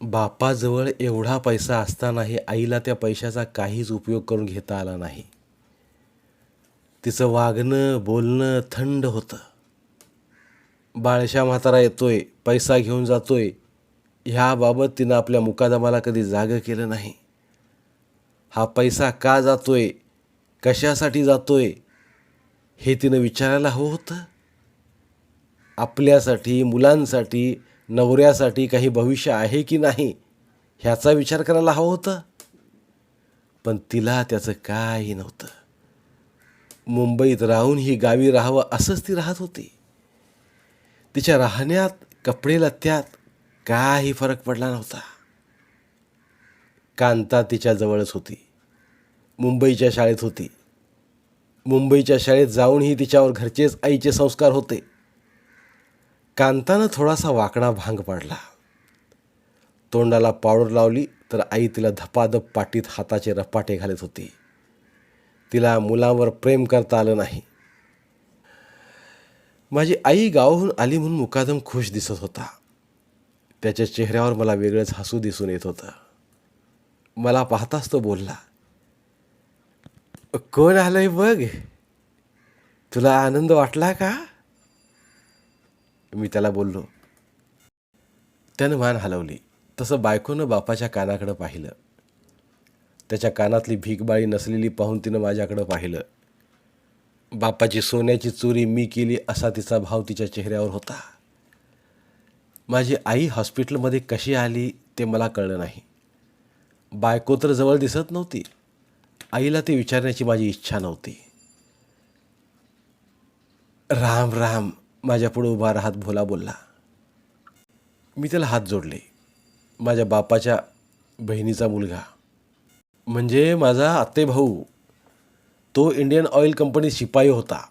बापाजवळ एवढा पैसा असतानाही आईला त्या पैशाचा काहीच उपयोग करून घेता आला नाही. तिचं वागणं बोलणं थंड होतं. बाळशा म्हातारा येतोय पैसा घेऊन जातोय. ह्याबाबत तिनं आपल्या मुकादमाला कधी जागं केलं नाही. हा पैसा का जातोय? कशासाठी जातोय? हे तिनं विचारायला हवं होतं. आपल्यासाठी मुलांसाठी नवऱ्यासाठी काही भविष्य आहे की नाही ह्याचा विचार करायला हवं होतं. पण तिला त्याचं काही नव्हतं. मुंबईत राहून ही गावी राहावं असंच ती राहत होती. तिच्या राहण्यात कपडेला त्यात काही फरक पडला नव्हता. कांता तिच्या जवळच होती. मुंबईच्या शाळेत होती. मुंबईच्या शाळेत जाऊनही तिच्यावर घरचेच आईचे संस्कार होते. कांतानं थोडासा वाकडा भांग पाडला. तोंडाला पावडर लावली तर आई तिला धपाधप पाटीत हाताचे रपाटे घालत होती. तिला मुलांवर प्रेम करता आलं नाही. माझी आई गावाहून आली म्हणून मुकादम खुश दिसत होता. त्याच्या चेहऱ्यावर मला वेगळंच हसू दिसून येत होतं. मला पाहताच तो बोलला कोण आलंय बघ? तुला आनंद वाटला का? मी त्याला बोललो. त्यानं मान हलवली. तसं बायकोनं बापाच्या कानाकडं पाहिलं. त्याच्या कानातली भीकबाळी नसलेली पाहून तिनं माझ्याकडं पाहिलं. बापाची सोन्याची चोरी मी केली असा तिचा भाव तिच्या चेहऱ्यावर होता. माझी आई हॉस्पिटलमध्ये कशी आली ते मला कळलं नाही. बायको तर जवळ दिसत नव्हती. आईला ते विचारण्याची माझी इच्छा नव्हती. राम राम माझ्यापुढं उभा राहत भोला बोलला मी त्याला हात जोडले. माझ्या बापाच्या बहिणीचा मुलगा. म्हणजे माझा आत्ते भाऊ. तो इंडियन ऑइल कंपनी शिपाई होता.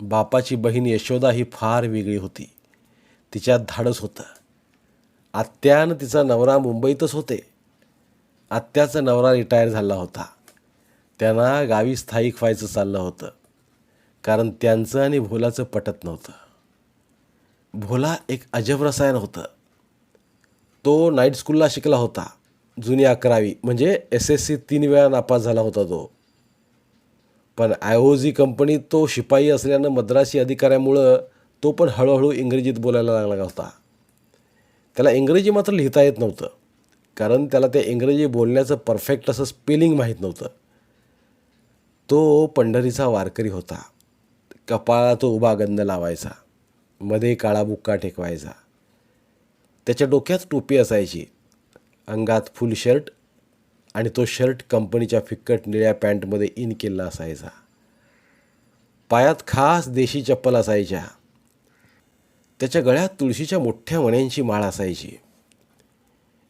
बापाची बहीण यशोदा ही फार वेगळी होती. तिच्यात धाडस होतं. आत्यानं तिचा नवरा मुंबईतच होते. आत्याचा नवरा रिटायर झाला होता. त्यांना गावी स्थायिक व्हायचं चाललं होतं. कारण त्यांचं आणि भोलाचं पटत नव्हतं. भोला एक अजब रसायन होतं. तो नाईट स्कूलला शिकला होता जुनी अकरावी. म्हणजे एस एस सी तीन वेळा नापास झाला होता तो. पण आयओजी कंपनीत तो शिपाई असल्यानं मद्रासी अधिकाऱ्यामुळं तो पण हळूहळू इंग्रजीत बोलायला लागला होता. त्याला इंग्रजी मात्र लिहिता येत नव्हतं. कारण त्याला ते इंग्रजी बोलण्याचं परफेक्ट असं स्पेलिंग माहीत नव्हतं. तो पंढरीचा वारकरी होता. कपाळा तो उभा गंध लावायचा. मध्ये काळा बुक्का टेकवायचा त्याच्या डोक्यात टोपी असायची. अंगात फुल शर्ट आणि तो शर्ट कंपनीच्या फिक्कट निळ्या पॅन्टमध्ये इन केलेला असायचा. पायात खास देशी चप्पल असायच्या. त्याच्या गळ्यात तुळशीच्या मोठ्या मण्यांची माळ असायची.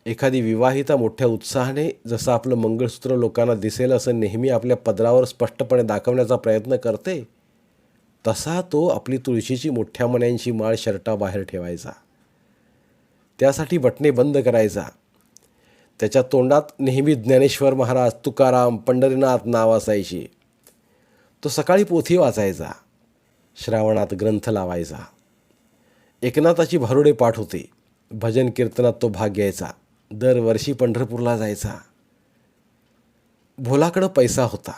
एखादी विवाहिता मोठ्या उत्साहाने जसं आपलं मंगळसूत्र लोकांना दिसेल असं नेहमी आपल्या पदरावर स्पष्टपणे दाखवण्याचा प्रयत्न करते तसा तो आपली तुळशीची मोठ्या मण्यांची माळ शर्टाबाहेर ठेवायचा. त्यासाठी बटणे बंद करायचा. त्याच्या तोंडात नेहमी ज्ञानेश्वर महाराज तुकाराम पंढरीनाथ नाव असायची. तो सकाळी पोथी वाचायचा. श्रावणात ग्रंथ लावायचा. एकनाथाची भारुडे पाठ होते. भजन कीर्तनात तो भाग घ्यायचा. दरवर्षी पंढरपूरला जायचा. भोलाकडं पैसा होता.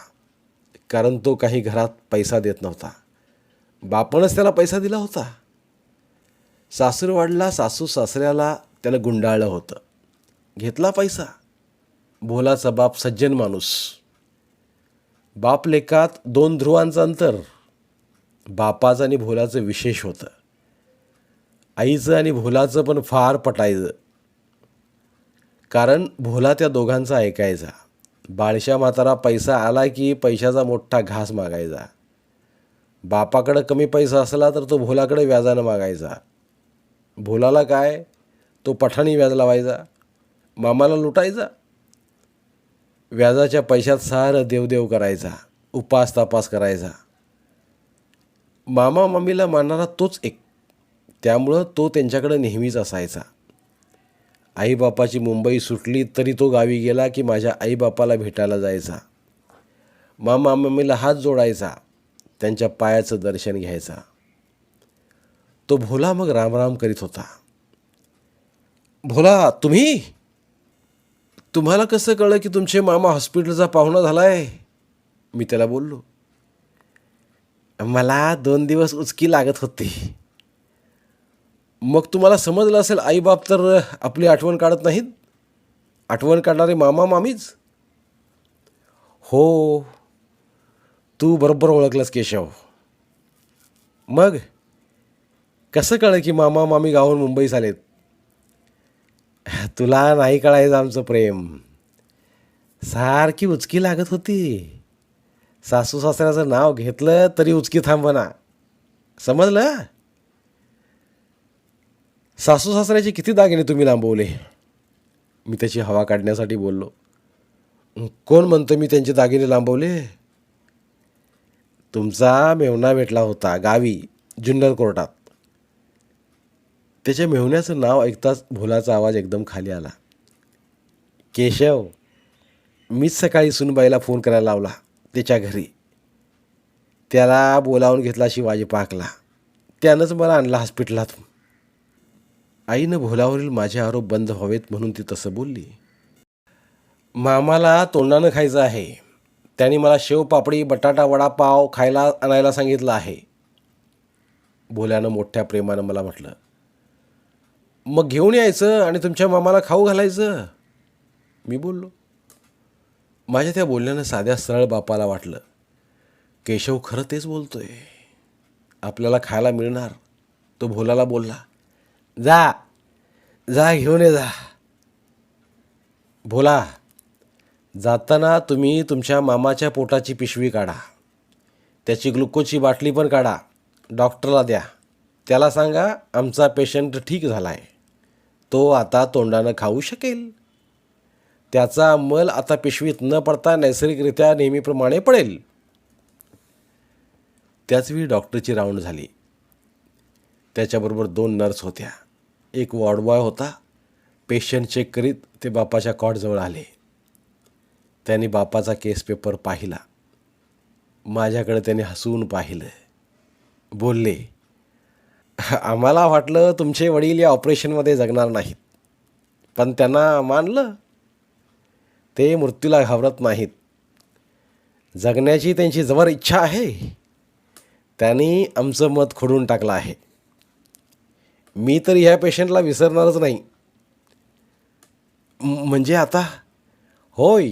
कारण तो काही घरात पैसा देत नव्हता. बापणच त्याला पैसा दिला होता. सासूरवाडला सासू सासऱ्याला त्याला गुंडाळलं होतं. घेतला पैसा. भोलाचा बाप सज्जन माणूस. बाप लेखात दोन ध्रुवांचं अंतर. बापाचं आणि भोलाचं विशेष होतं. आईचं आणि भोलाचं पण फार पटायचं. कारण भोला त्या दोघांचा ऐकायचा. बाळशा म्हातारा पैसा आला की पैशाचा मोठा घास मागायचा. बापाकडं कमी पैसा असला तर तो भोलाकडे व्याजानं मागायचा. भोलाला काय? तो पठाणी व्याज लावायचा. मामाला लुटायचा. व्याजाच्या पैशात सारं देवदेव करायचा. उपास तपास करायचा. मामा मामीला मानणारा तोच एक. त्यामुळं तो त्यांच्याकडं नेहमीच असायचा. आईबापाची मुंबई सुटली तरी तो गावी गेला की माझ्या आईबापाला भेटायला जायचा. मामा मम्मीला हात जोडायचा. त्यांच्या पायाचं दर्शन घ्यायचा. तो भोला मग रामराम करीत होता. भोला तुम्ही? तुम्हाला कसं कळलं की तुमचे मामा हॉस्पिटलचा पाहुणा झाला आहे मी त्याला बोललो. मला दोन दिवस उचकी लागत होती. मग तुम्हाला समजलं असेल आईबाप तर आपली आठवण काढत नाहीत? आठवण काढणारे मामा मामीच? हो तू बरोबर ओळखलंस केशव. मग? कसं कळलं की मामा मामी गावून मुंबईस आलेत? तुला नाही कळायचं आमचं प्रेम. सारखी उचकी लागत होती. सासू सासऱ्याचं नाव घेतलं तरी उचकी थांबना. समजलं? सासू सासऱ्याचे किती दागिने तुम्ही लांबवले? मी त्याची हवा काढण्यासाठी बोललो. कोण म्हणतं मी त्यांचे दागिने लांबवले? तुमचा मेवणा भेटला होता गावी जुन्नर कोर्टात. त्याच्या मेवण्याचं नाव ऐकताच भोलाचा आवाज एकदम खाली आला. केशव मीच सकाळी सुनबाईला फोन करायला लावला त्याच्या घरी. त्याला बोलावून घेतला शिवाजी पाकला त्यानंच मला आणला हॉस्पिटलात आईनं भोलावरील माझे आरोप बंद व्हावेत म्हणून ती तसं बोलली. मामाला तोंडानं खायचं आहे. त्यांनी मला शेवपापडी बटाटा वडापाव खायला आणायला सांगितलं आहे. भोल्यानं मोठ्या प्रेमानं मला म्हटलं मग घेऊन यायचं आणि तुमच्या मामाला खाऊ घालायचं? मी बोललो. माझ्या त्या बोलण्यानं साध्या सरळ बापाला वाटलं केशव खरं तेच बोलतो आहे आपल्याला खायला मिळणार. तो भोलाला बोलला जा जा घेऊन ये जा. भोला जाताना तुम्ही तुमच्या मामाच्या पोटाची पिशवी काढा. त्याची ग्लुकोजची बाटली पण काढा. डॉक्टरला द्या. त्याला सांगा आमचा पेशंट ठीक झाला आहे तो आता तोंडानं खाऊ शकेल. त्याचा मल आता पिशवीत न पडता नैसर्गिकरित्या नेहमीप्रमाणे पडेल. त्याचवेळी डॉक्टरची राऊंड झाली. त्याच्याबरोबर दोन नर्स होत्या. एक वॉर्डबॉय होता. पेशंट चेक करीत ते बापाच्या कॉटजवळ आले. त्यांनी बापाचा केस पेपर पाहिला. माझ्याकडे त्याने हसवून पाहिलं. बोलले आम्हाला वाटलं तुमचे वडील या ऑपरेशनमध्ये जगणार नाहीत पण त्यांना मानलं. ते मृत्यूला घाबरत नाहीत. जगण्याची त्यांची जबर इच्छा आहे. त्यांनी आमचं मत खोडून टाकलं आहे. मी तर ह्या पेशंटला विसरणारच नाही. म्हणजे आता? होय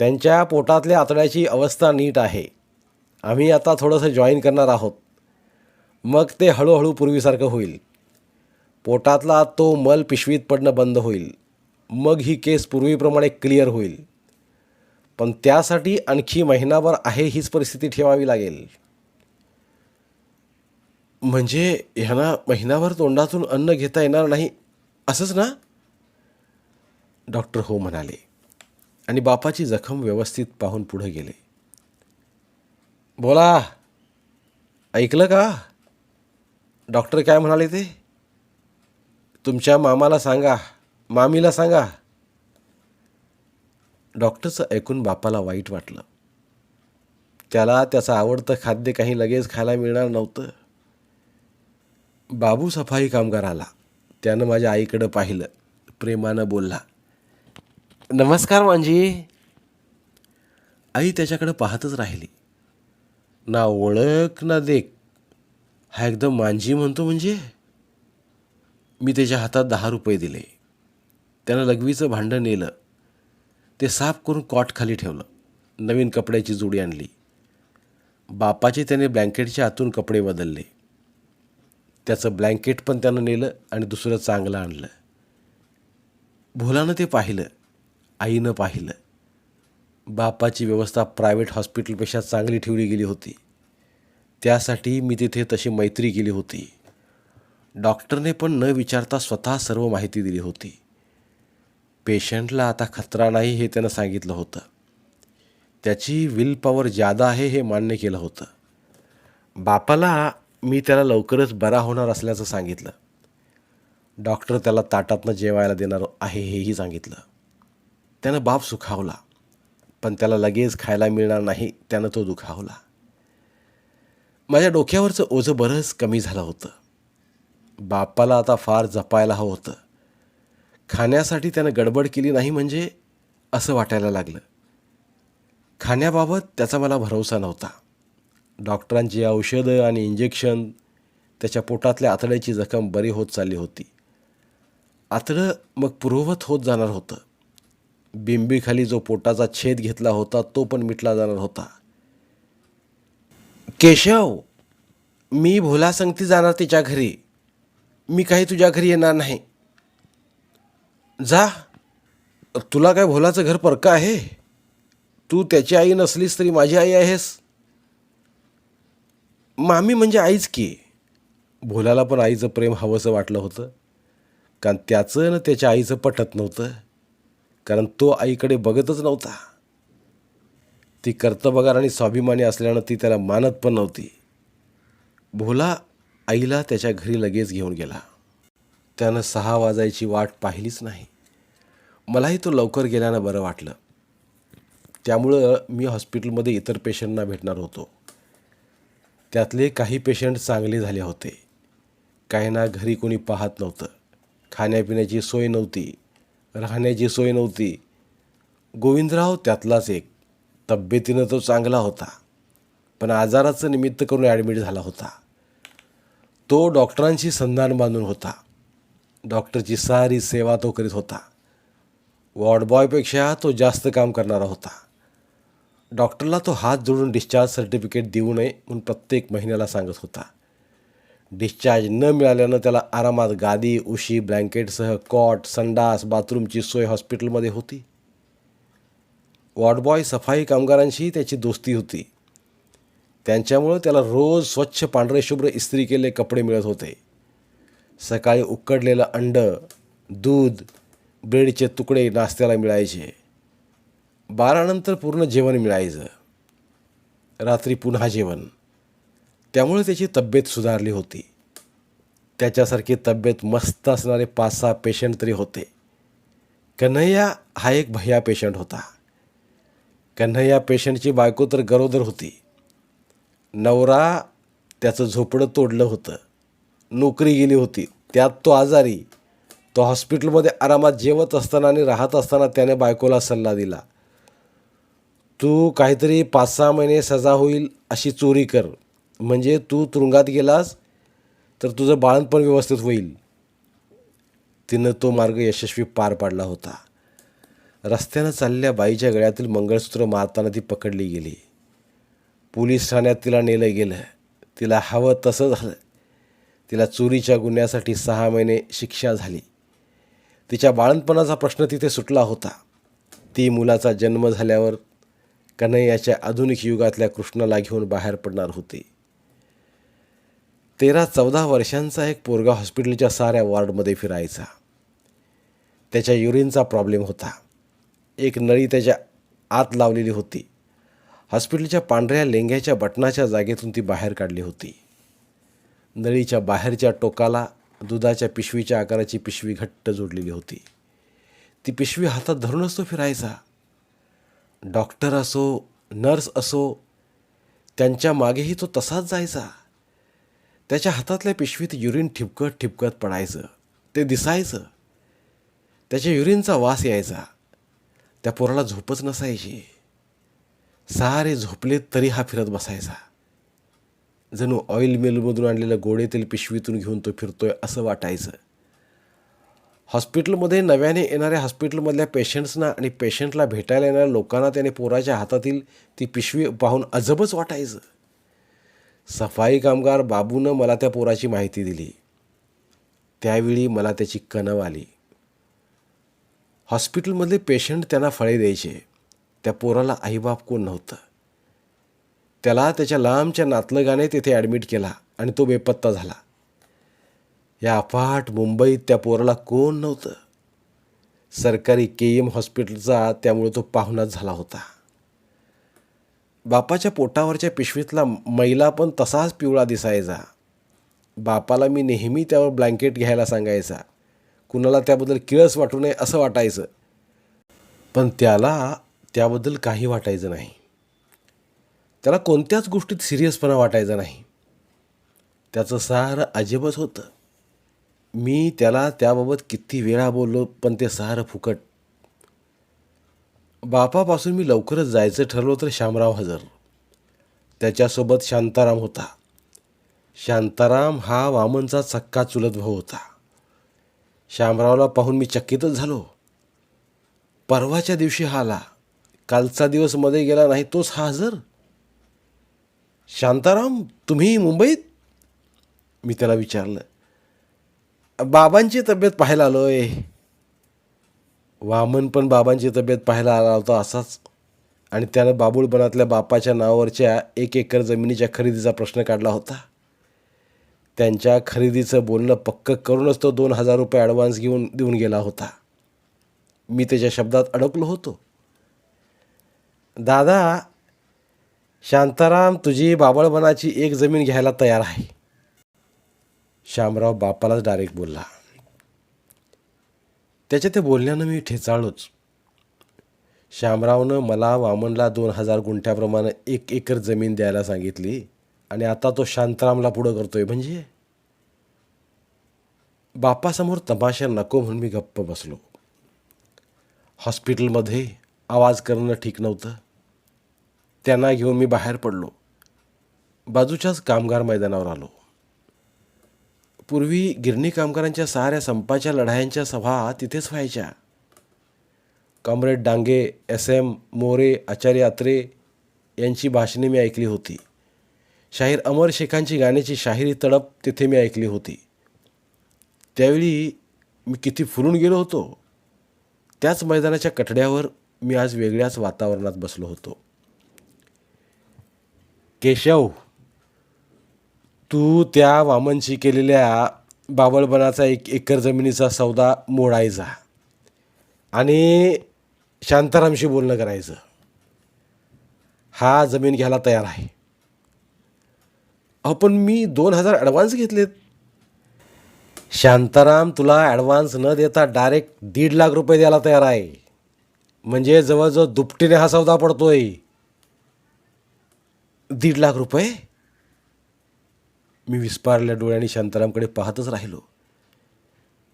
त्यांच्या पोटातल्या आतड्याची अवस्था नीट आहे. आम्ही आता थोडंसं जॉईन करणार आहोत. मग ते हळूहळू पूर्वीसारखं होईल. पोटातला तो मल पिशवीत पडणं बंद होईल. मग ही केस पूर्वीप्रमाणे क्लिअर होईल. पण त्यासाठी आणखी महिनाभर आहे हीच परिस्थिती ठेवावी लागेल. म्हणजे ह्यांना महिनाभर तोंडातून अन्न घेता येणार नाही असंच ना? डॉक्टर हो म्हणाले. आणि बापाची जखम व्यवस्थित पाहून पुढे गेले. बोला ऐकलं का? डॉक्टर काय म्हणाले ते? तुमच्या मामाला सांगा मामीला सांगा. डॉक्टरचं ऐकून बापाला वाईट वाटलं. त्याला त्याचं आवडतं खाद्य काही लगेच खायला मिळणार नव्हतं. बाबू सफाई कामगार आला. त्यानं माझ्या आईकडं पाहिलं. प्रेमानं बोलला. नमस्कार मांजी. आई त्याच्याकडं पाहतच राहिली. ना ओळख ना देख. हा एकदम मांजी म्हणतो म्हणजे. मी त्याच्या हातात दहा रुपये दिले. त्यानं लघवीचं भांडं नेलं. ते साफ करून कॉट खाली ठेवलं. नवीन कपड्याची जोडी आणली. बापाचे त्याने ब्लँकेटच्या आतून कपडे बदलले. त्याचं ब्लँकेट पण त्यानं नेलं आणि दुसरं चांगलं आणलं. भोलानं ते पाहिलं. आईनं पाहिलं. बापाची व्यवस्था प्रायव्हेट हॉस्पिटलपेक्षा चांगली ठेवली गेली होती. त्यासाठी मी तिथे तशी मैत्री केली होती. डॉक्टरने पण न विचारता स्वतः सर्व माहिती दिली होती. पेशंटला आता खतरा नाही हे त्यानं सांगितलं होतं. त्याची विल पॉवर जादा आहे हे मान्य केलं होतं. बापाला मी त्याला लवकरच बरा होणार असल्याचं सांगितलं. डॉक्टर त्याला ताटातनं जेवायला देणार आहे हेही सांगितलं. त्यानं बाप सुखावला पण त्याला लगेच खायला मिळणार नाही त्यानं तो दुखावला. माझ्या डोक्यावरचं ओझं बरंच कमी झालं होतं. बापाला आता फार जपायला हवं होतं. खाण्यासाठी त्यानं गडबड केली नाही म्हणजे असं वाटायला लागलं. खाण्याबाबत त्याचा मला भरोसा नव्हता. डॉक्टरांची औषधं आणि इंजेक्शन त्याच्या पोटातल्या आतड्याची जखम बरी होत चालली होती. आतडं मग पूर्ववत होत जाणार होतं. बिंबीखाली जो पोटाचा छेद घेतला होता तो पण मिटला जाणार होता. केशव मी भोला संगती जाणार तिच्या घरी. मी काही तुझ्या घरी येणार नाही. जा. तुला काय भोलाचं घर परका आहे? तू त्याची आई नसलीस तरी माझी आई आहेस? मामी म्हणजे आईच की. भोलाला पण आईचं प्रेम हवंसं वाटलं होतं. कारण त्याचं न त्याच्या आईचं पटत नव्हतं. कारण तो आईकडे बघतच नव्हता. ती कर्तबगार आणि स्वाभिमानी असल्यानं ती त्याला मानत पण नव्हती. भोला आईला त्याच्या घरी लगेच घेऊन गेला. त्यानं सहा वाजायची वाट पाहिलीच नाही. मलाही तो लवकर गेल्यानं बरं वाटलं. त्यामुळं मी हॉस्पिटलमध्ये इतर पेशंटना भेटणार होतो. त्यातले काही पेशंट चांगले झाले होते. काहींना घरी कोणी पाहत नव्हतं. खाण्यापिण्याची सोय नव्हती. राहण्याची सोय नव्हती. गोविंदराव त्यातलाच एक. तब्येतीनं तो चांगला होता. पण आजाराचं निमित्त करून ॲडमिट झाला होता. तो डॉक्टरांशी संधान बांधून होता. डॉक्टरची सारी सेवा तो करीत होता. वॉर्डबॉयपेक्षा तो जास्त काम करणारा होता. डॉक्टरला तो हात जोडून डिस्चार्ज सर्टिफिकेट देऊ नये म्हणून प्रत्येक महिन्याला सांगत होता. डिस्चार्ज न मिळाल्यानं त्याला आरामात गादी उशी ब्लँकेटसह कॉट संडास बाथरूमची सोय हॉस्पिटलमध्ये होती. वॉर्डबॉय सफाई कामगारांशी त्याची दोस्ती होती. त्यांच्यामुळं त्याला रोज स्वच्छ पांढरे शुभ्र इस्त्री केले कपडे मिळत होते. सकाळी उकडलेलं अंड दूध ब्रेडचे तुकडे नाश्त्याला मिळायचे. बारानंतर पूर्ण जेवण मिळायचं. रात्री पुन्हा जेवण. त्यामुळे त्याची तब्येत सुधारली होती. त्याच्यासारखी तब्येत मस्त असणारे पाच सहा पेशंट तरी होते. कन्हैया हा एक भैया पेशंट होता. कन्हैया पेशंटची बायको तर गरोदर होती. नवरा त्याचं झोपडं तोडलं होतं. नोकरी गेली होती. त्यात तो आजारी. तो हॉस्पिटलमध्ये आरामात जेवत असताना आणि राहत असताना त्याने बायकोला सल्ला दिला. तू काहीतरी पाच सहा महिने सजा होईल अशी चोरी कर. म्हणजे तू तुरुंगात गेलास तर तुझं बाळणपण व्यवस्थित होईल. तिनं तो मार्ग यशस्वी पार पाडला होता. रस्त्यानं चाललेल्या बाईच्या गळ्यातील मंगळसूत्र मारताना ती पकडली गेली. पोलीस ठाण्यात तिला नेलं गेलं. तिला हवं तसं झालं. तिला चोरीच्या गुन्ह्यासाठी सहा महिने शिक्षा झाली. तिच्या बाळणपणाचा प्रश्न तिथे सुटला होता. ती मुलाचा जन्म झाल्यावर कन्हैयाच्या आधुनिक युगातल्या कृष्णाला घेऊन बाहेर पडणार होती. तेरा चौदा वर्षांचा एक पोरगा हॉस्पिटलच्या साऱ्या वॉर्डमध्ये फिरायचा. त्याच्या युरिनचा प्रॉब्लेम होता. एक नळी त्याच्या आत लावलेली होती. हॉस्पिटलच्या पांढऱ्या लेंग्याच्या बटनाच्या जागेतून ती बाहेर काढली होती. नळीच्या बाहेरच्या टोकाला दुधाच्या पिशवीच्या आकाराची पिशवी घट्ट जोडलेली होती. ती पिशवी हातात धरूनच तो फिरायचा. डॉक्टर असो नर्स असो त्यांच्या मागेही तो तसाच जायचा. त्याच्या हातातल्या पिशवीत युरिन ठिपकत ठिपकत पडायचं. ते दिसायचं. त्याच्या युरिनचा वास यायचा. त्या पोराला झोपच नसायची. सारे झोपलेत तरी हा फिरत बसायचा. जणू ऑइल मिलमधून आणलेलं गोडे तेल पिशवीतून घेऊन तो फिरतोय असं वाटायचं. हॉस्पिटलमध्ये नव्याने येणाऱ्या हॉस्पिटलमधल्या पेशंट्सना आणि पेशंटला भेटायला येणाऱ्या लोकांना त्याने पोराच्या हातातील ती पिशवी पाहून अजबच वाटायचं. सफाई कामगार बाबूनं मला त्या पोराची माहिती दिली. त्यावेळी मला त्याची कणव आली. हॉस्पिटलमधले पेशंट त्यांना फळे द्यायचे. त्या पोराला आईबाप कोण नव्हतं. त्याला त्याच्या लांबच्या नातलगाने तिथे ॲडमिट केला आणि तो बेपत्ता झाला. या अफाट मुंबईत त्या पोराला कोण नव्हतं. सरकारी के एम हॉस्पिटलचा त्यामुळे तो पाहुणाच झाला होता. बापाच्या पोटावरच्या पिशवीतला मैला पण तसाच पिवळा दिसायचा. बापाला मी नेहमी त्यावर ब्लँकेट घ्यायला सांगायचा. कुणाला त्याबद्दल किळस वाटू नये असं वाटायचं. पण त्याला त्याबद्दल काही वाटायचं नाही. त्याला कोणत्याच गोष्टीत सिरियसपणा वाटायचा नाही. त्याचं सारं अजिबच होतं. मी त्याला त्याबाबत किती वेळा बोललो पण ते सारं फुकट बापापासून मी लवकरच जायचं ठरलो तर श्यामराव हजर. त्याच्यासोबत शांताराम होता. शांताराम हा वामनचा सक्का चुलत भाऊ होता. श्यामरावला पाहून मी चकितच झालो. परवाच्या दिवशी हा आला. कालचा दिवसमध्ये गेला नाही तोच हा हजर. शांताराम तुम्ही मुंबईत? मी त्याला विचारलं. बाबांची तब्येत पाहायला आलो आहे वामन पण बाबांची तब्येत पाहायला आला होता असाच. आणि त्यानं बाबुळपणातल्या बापाच्या नावावरच्या एक एकर जमिनीच्या खरेदीचा प्रश्न काढला होता. त्यांच्या खरेदीचं बोलणं पक्क करूनच तो दोन हजार रुपये ॲडव्हान्स घेऊन देऊन गेला होता. मी त्याच्या शब्दात अडकलो होतो. दादा शांताराम तुझी बाबळबनाची एक जमीन घ्यायला तयार आहे. शामराव बापालाच डायरेक्ट बोलला. त्याच्या ते बोलण्यानं मी ठेचाळलोच. श्यामरावनं मला वामनला दोन हजार गुंठ्याप्रमाणे एक एकर जमीन द्यायला सांगितली आणि आता तो शांतरामला पुढं करतोय. म्हणजे? बापासमोर तमाशा नको म्हणून मी गप्प बसलो. हॉस्पिटलमध्ये आवाज करणं ठीक नव्हतं. त्यांना घेऊन मी बाहेर पडलो. बाजूच्याच कामगार मैदानावर आलो. पूर्वी गिरणी कामगारांच्या साऱ्या संपाच्या लढायांच्या सभा तिथेच व्हायच्या. Comrade Dange S. M. More Acharya Atre यांची भाषणे मी ऐकली होती. शाहीर अमर शेखांची गाण्याची शाहिरी तडप तिथे मी ऐकली होती. त्यावेळी मी किती फुलून गेलो होतो. त्याच मैदानाच्या कठड्यावर मी आज वेगळ्याच वातावरणात बसलो होतो. केशव तू त्या वामनशी केलेल्या बावळपणाचा एक एकर जमिनीचा सौदा मोडायचा. आणि शांतारामशी बोलणं करायचं. हा जमीन घ्यायला तयार आहे. अहो पण मी दोन हजार ॲडव्हान्स घेतलेत. शांताराम तुला ॲडव्हान्स न देता डायरेक्ट दीड लाख रुपये द्यायला तयार आहे. म्हणजे जवळजवळ दुपटीने हा सौदा पडतोय. दीड लाख रुपये? मी विस्पारल्या डोळ्याने शांतारामकडे पाहतच राहिलो.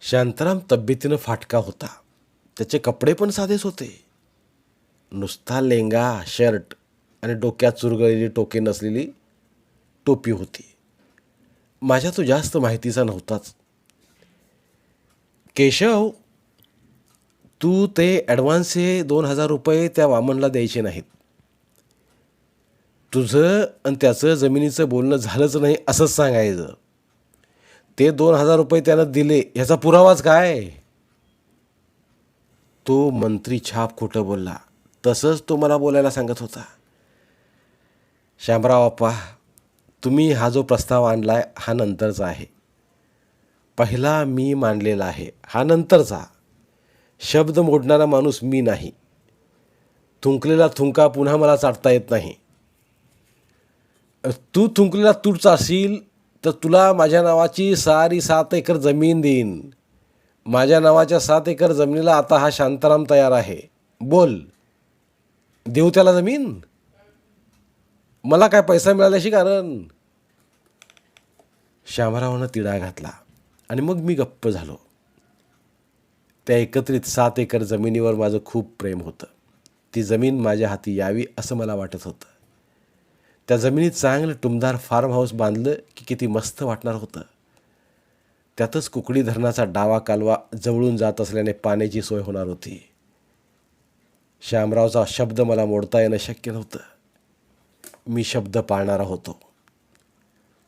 शांताराम तब्येतीनं फाटका होता. त्याचे कपडे पण साधेच होते. नुसता लेंगा शर्ट आणि डोक्यात चुरगळलेली टोके नसलेली टोपी होती. माझ्या तो जास्त माहितीचा नव्हताच. केशव तू ते ॲडव्हान्सचे दोन हजार रुपये त्या वामनला द्यायचे नाहीत. तुझं आणि त्याचं जमिनीचं बोलणं झालंच नाही असंच सांगायचं. ते दोन हजार रुपये त्यानं दिले ह्याचा पुरावाच काय? तो मंत्री छाप खोटं बोलला. तसंच तो मला बोलायला सांगत होता. श्यामराव अप्पा तुम्ही हा जो प्रस्ताव आणला आहे हा नंतरचा आहे. पहिला मी मांडलेला आहे हा नंतरचा. शब्द मोडणारा माणूस मी नाही. थुंकलेला थुंका पुन्हा मला चाटता येत नाही. तू थुंकलेला तूरचा असील तर तुला माझ्या नावाची सारी सात एकर जमीन देईन. माझ्या नावाच्या सात एकर जमिनीला आता हा शांताराम तयार आहे. बोल. देऊ त्याला जमीन? मला काय पैसा मिळाल्याशी कारण? श्यामरावनं तिडा घातला आणि मग मी गप्प झालो. त्या एकत्रित सात एकर जमिनीवर माझं खूप प्रेम होतं. ती जमीन माझ्या हाती यावी असं मला वाटत होतं. त्या जमिनीत चांगलं टुमदार फार्म हाऊस बांधलं की किती मस्त वाटणार होतं. त्यातच कुकडी धरणाचा डावा कालवा जवळून जात असल्याने पाण्याची सोय होणार होती. श्यामरावचा शब्द मला मोडता येणं शक्य नव्हतं. मी शब्द पाळणारा होतो.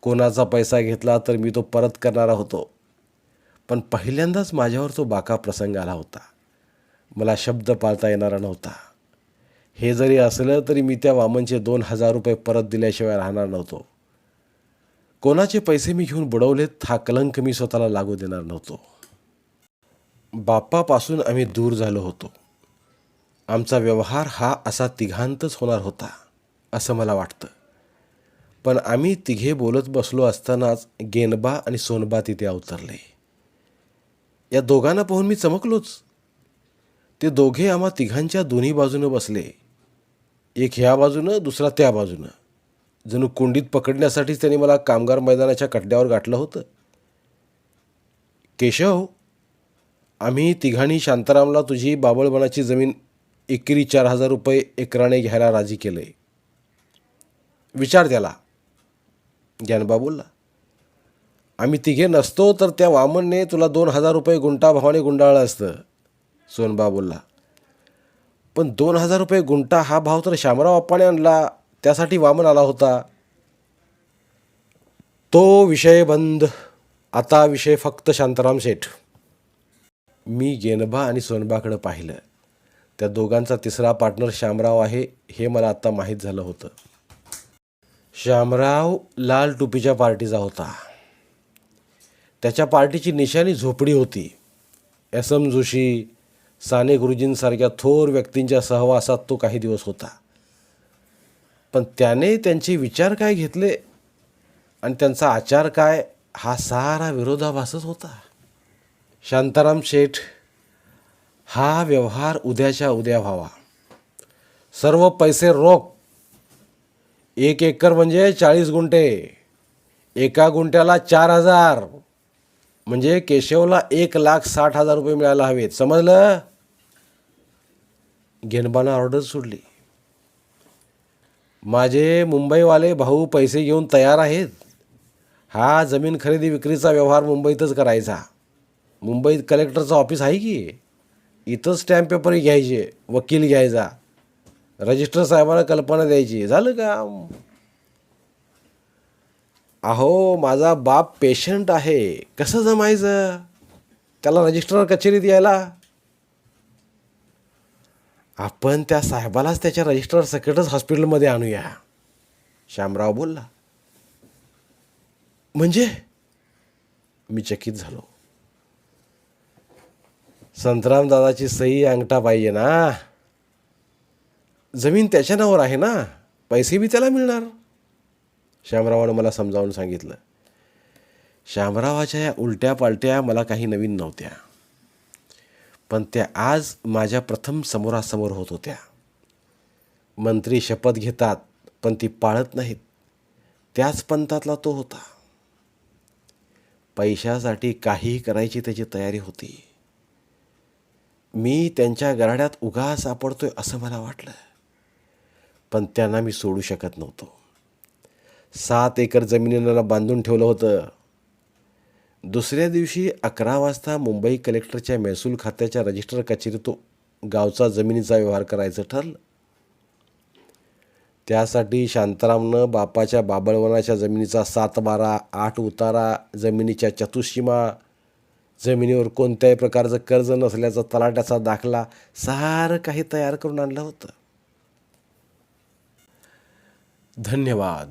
कोणाचा पैसा घेतला तर मी तो परत करणारा होतो. पण पहिल्यांदाच माझ्यावर तो बाका प्रसंग आला होता. मला शब्द पाळता येणारा नव्हता. हे जरी असलं तरी मी त्या वामनचे दोन हजार रुपये परत दिल्याशिवाय राहणार नव्हतो. कोणाचे पैसे मी घेऊन बुडवलेत हा कलंक मी स्वतःला लागू देणार नव्हतो. बाप्पापासून आम्ही दूर झालो होतो. आमचा व्यवहार हा असा तिघांतच होणार होता असं मला वाटतं. पण आम्ही तिघे बोलत बसलो असतानाच गेनबा आणि सोनबा तिथे अवतरले. या दोघांना पाहून मी चमकलोच. ते दोघे आम्हा तिघांच्या दोन्ही बाजूनं बसले. एक ह्या बाजूनं दुसरा त्या बाजूनं. जणू कुंडीत पकडण्यासाठीच त्यांनी मला कामगार मैदानाच्या कड्ड्यावर गाठलं होतं. केशव आम्ही तिघांनी शांतारामला तुझी बाबळवनाची जमीन एकेरी चार हजार रुपये एकराने घ्यायला राजी केलं. आहे विचार त्याला. ज्ञानबा बोलला आम्ही तिघे नसतो तर त्या वामनने तुला दोन हजार रुपये गुंटा भावाने गुंडाळलं असतं. सोनबा बोलला पण दोन हजार रुपये गुंठा हा भाव तर शामराव अप्पाने आणला. त्यासाठी वामन आला होता. तो विषय बंद. आता विषय फक्त शांताराम शेठ. मी गेनबा आणि सोनबाकडं पाहिलं. त्या दोघांचा तिसरा पार्टनर श्यामराव आहे हे मला आत्ता माहीत झालं होतं. श्यामराव लाल टोपीच्या पार्टीचा होता. त्याच्या पार्टीची निशाणी झोपडी होती. एस एम जोशी साने गुरुजींसारख्या थोर व्यक्तींच्या सहवासात तो काही दिवस होता. पण त्याने त्यांचे विचार काय घेतले? आणि त्यांचा आचार काय? हा सारा विरोधाभासच होता. शांताराम शेठ हा व्यवहार उद्याच्या उद्या व्हावा. सर्व पैसे रोख. एक एकर म्हणजे चाळीस गुंठे. एका गुंठ्याला चार हजार. म्हणजे केशवला एक लाख साठ हजार रुपये मिळायला हवेत. समजलं? घेणबानं ऑर्डर सोडली. माझे मुंबईवाले भाऊ पैसे घेऊन तयार आहेत. हा जमीन खरेदी विक्रीचा व्यवहार मुंबईतच करायचा. मुंबईत कलेक्टरचं ऑफिस आहे की? इथंच स्टॅम्प पेपर घ्यायचे वकील घ्यायचा. रजिस्टर साहेबांना कल्पना द्यायची. झालं का अहो माझा बाप पेशंट आहे. कसं जमायचं? त्याला रजिस्टर कचेरीत यायला. आपण त्या साहेबालाच त्याच्या रजिस्टर सकटच हॉस्पिटलमध्ये आणूया. श्यामराव बोलला. म्हणजे? मी चकित झालो. संतराम दादाची सही अंगठा पाहिजे ना? जमीन त्याच्या नावावर आहे ना? पैसे बी त्याला मिळणार. श्यामरावानं मला समजावून सांगितलं श्यामरावाच्या या उलट्या पालट्या मला काही नवीन नव्हत्या पण त्या आज माझ्या प्रथम समोरासमोर होत होत्या. मंत्री शपथ घेतात पण ती पाळत नाहीत. त्याच पंथातला तो होता. पैशासाठी काहीही करायची त्याची तयारी होती. मी त्यांच्या गराड्यात उगा सापडतोय असं मला वाटलं पण त्यांना मी सोडू शकत नव्हतो. सात एकर जमिनीला बांधून ठेवलं होतं. दुसऱ्या दिवशी अकरा वाजता मुंबई कलेक्टरच्या महसूल खात्याच्या रजिस्टर कचेरीत तो गावचा जमिनीचा व्यवहार करायचं ठरलं. त्यासाठी शांतारामनं बापाच्या बाबळवनाच्या जमिनीचा सात बारा आठ उतारा जमिनीच्या चतुष्सीमा जमिनीवर कोणत्याही प्रकारचं कर्ज नसल्याचा तलाट्याचा दाखला सारं काही तयार करून आणलं होतं. धन्यवाद.